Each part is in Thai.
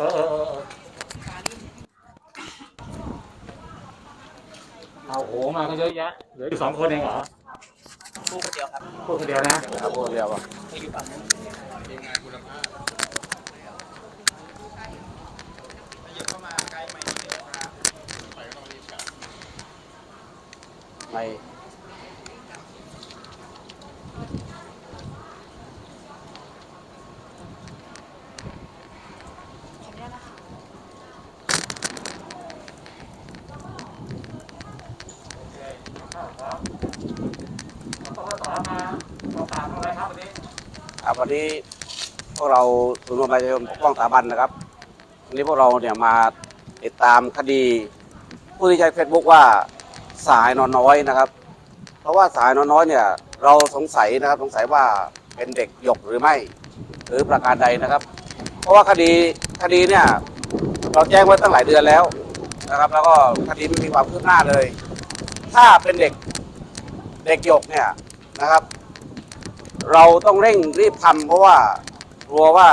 เออเออเออเออเอาโอ้มาก็เยอะแยะเหลืออยู่สองคนเองเหรอลูกคนเดียวครับพูดคนเดียวนะครับคนเดียวอะไม่อยู่ฝั่งนู้นไม่ต่อต่อมาต่อตามอะไร ครับวันนี้พวกเราศูนย์รวมประชาชนปกป้องสถาบันนะครับวันนี้พวกเราเนี่ยมาติดตามคดี ผู้ที่ใช้เฟซบุ๊กว่าสายนอนน้อยนะครับ เพราะว่าสายนอนน้อยเนี่ยเราสงสัยนะครับสงสัยว่าเป็นเด็กหยกหรือไม่ หรือประการใดนะครับ เพราะว่าคดีคดีเนี่ยเราแจ้งไว้ตั้งหลายเดือนแล้วนะครับ แล้วก็คดีไม่มีความคืบหน้าเลย ถ้าเป็นเด็กเด็กหยกเนี่ยนะครับ เราต้องเร่งรีบทำเพราะว่ากลัวว่า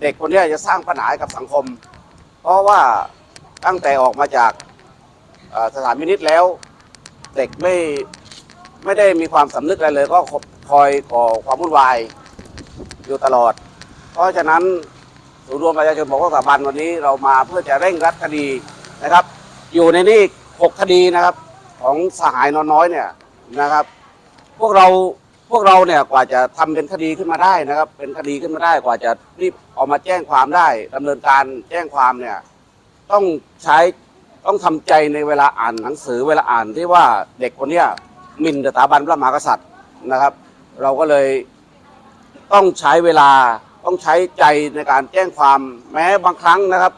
เด็กคนนี้จะสร้างปัญหากับสังคม เพราะว่าตั้งแต่ออกมาจากสถานพินิษแล้ว เด็กไม่ไม่ได้มีความสำนึกอะไรเลย ก็คอยก่อความวุ่นวายอยู่ตลอด เพราะฉะนั้นศูนย์รวมประชาชนบอกว่าสถาบันวันนี้เรามาเพื่อจะเร่งรัดคดีนะครับ อยู่ในนี่หกคดีนะครับ ของสหายนอนน้อยเนี่ยนะครับ พวกเรา พวกเราเนี่ยกว่าจะทำเป็นคดีขึ้นมาได้นะครับ เป็นคดีขึ้นมาได้กว่าจะรีบออกมาแจ้งความได้ดำเนินการแจ้งความเนี่ยต้องใช้ต้องทำใจในเวลาอ่านหนังสือเวลาอ่านที่ว่าเด็กคนเนี้ยมินสถาบันพระมหากษัตริย์นะครับ เราก็เลยต้องใช้เวลาต้องใช้ใจในการแจ้งความแม้บางครั้งนะครับ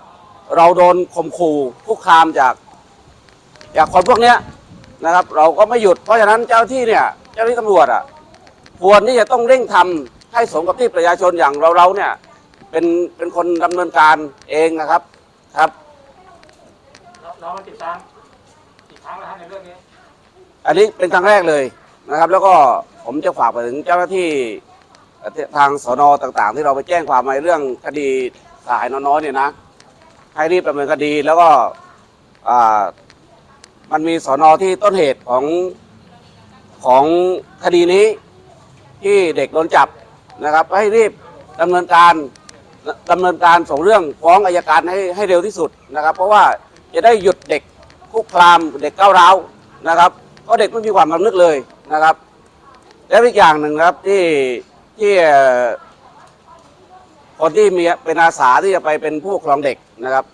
เราโดนข่มขู่คุกคามจากจากคนพวกเนี้ยนะครับ เราก็ไม่หยุดเพราะฉะนั้นเจ้าที่เนี่ย เจ้าหน้าที่ตำรวจอะ ควรที่จะต้องเร่งทำให้สมกับที่ประชาชนอย่างเราเราๆเนี่ย เป็นเป็นคนดำเนินการเองนะครับครับเราเรามาติดตามอีกครั้งแล้วฮะในเรื่องนี้ อันนี้เป็นครั้งแรกเลยนะครับ แล้วก็ผมจะฝากไปถึงเจ้าหน้าที่เอ่อทางสนต่างๆ ที่เราไปแจ้งความในเรื่องคดีสายน้อยๆเนี่ยนะ ให้รีบดำเนินคดีแล้วก็อ่ามันมีสนที่ต้นเหตุของของคดีนี้ ที่เด็กโดนจับนะครับ ให้รีบดำเนินการดำเนินการส่งเรื่องฟ้องอายการให้ให้เร็วที่สุดนะครับ เพราะว่าจะได้หยุดเด็กคุกคามเด็กก้าวร้าวนะครับเพราะเด็กไม่มีความสำนึกเลยนะครับ และอีกอย่างหนึ่งครับที่ที่คนที่มีเป็นอาสาที่จะไปเป็นผู้ปกครองเด็กนะครับ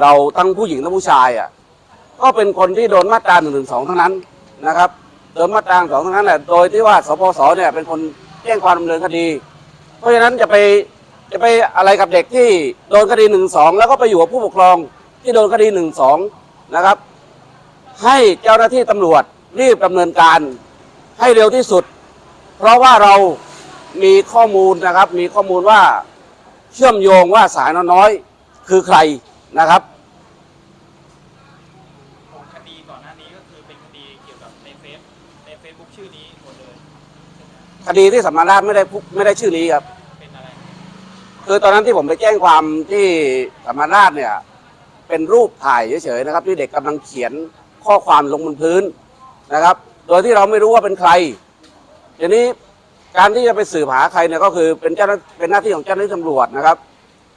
เราทั้งผู้หญิงทั้งผู้ชายอะก็เป็นคนที่โดนมาตราหนึ่งหนึ่งสองทั้งนั้นนะครับ โดนมาตราสองทั้งนั้นแหละโดยที่ว่าสปสเนี่ยเป็นคนแจ้งความดำเนินคดี เพราะฉะนั้นจะไปจะไปอะไรกับเด็กที่โดนคดีหนึ่งสองแล้วก็ไปอยู่กับผู้ปกครองที่โดนคดีหนึ่งสองนะครับ ให้เจ้าหน้าที่ตำรวจรีบดำเนินการให้เร็วที่สุด เพราะว่าเรามีข้อมูลนะครับ มีข้อมูลว่าเชื่อมโยงว่าสายน้อยคือใครนะครับของคดีก่อนหน้านี้ก็คือเป็นคดีเกี่ยวกับในเฟซ เฟซบุ๊กชื่อนี้หมดเลยคดีที่สำนักราชไม่ได้พูไม่ได้ชื่อนี้ครับ เป็นอะไรคือตอนนั้นที่ผมไปแจ้งความที่สำนักราชเนี่ย เป็นรูปถ่ายเฉยๆนะครับ ที่เด็กกำลังเขียนข้อความลงบนพื้นนะครับ โดยที่เราไม่รู้ว่าเป็นใครทีนี้การที่จะไปสืบหาใครเนี่ยก็คือเป็นเจ้าหน้าเป็นหน้าที่ของเจ้าหน้าที่ตำรวจนะครับ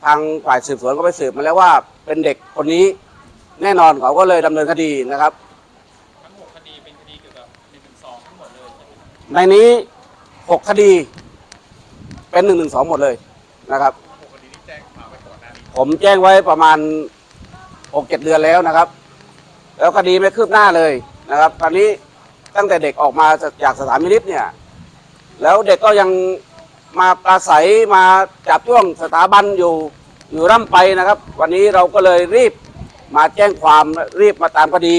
ทางฝ่ายสืบสวนก็ไปสืบมาแล้วว่าเป็นเด็กคนนี้แน่นอนเขาก็เลยดำเนินคดีนะครับ ในนี้หกคดีเป็นหนึ่งหนึ่งสองหมดเลยนะครับหกคดีที่แจ้งความไว้ก่อนหน้านี้ผมแจ้งไว้ประมาณหกเจ็ดเดือนแล้วนะครับ แล้วคดีไม่คืบหน้าเลยนะครับตอนนี้ตั้งแต่เด็กออกมาจากสถานพินิษเนี่ย แล้วเด็กก็ยังมาปราศัยมาจับช่วงสถาบันอยู่อยู่ร่ำไปนะครับ วันนี้เราก็เลยรีบมาแจ้งความรีบมาตามคดี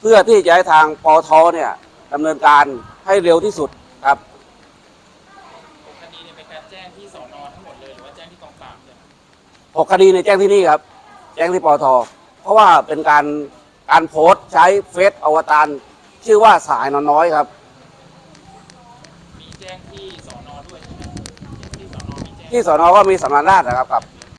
เพื่อที่จะให้ทางปอทเนี่ยดำเนินการ ให้เร็วที่สุดครับหกคดีเนี่ยเป็นการแจ้งที่สอนอทั้งหมดเลยหรือว่าแจ้งที่กองปราบเนี่ยหกคดีในยแจ้งที่นี่ครับ แจ้งที่ปอทเพราะว่าเป็นการการโพสต์ใช้เฟซอวตารชื่อว่าสายนอนน้อยครับ มีแจ้งที่สอนอด้วยใช่ไหมที่สอนอมีแจ้งที่สอนอก็มีสำนักราชนะครับกับ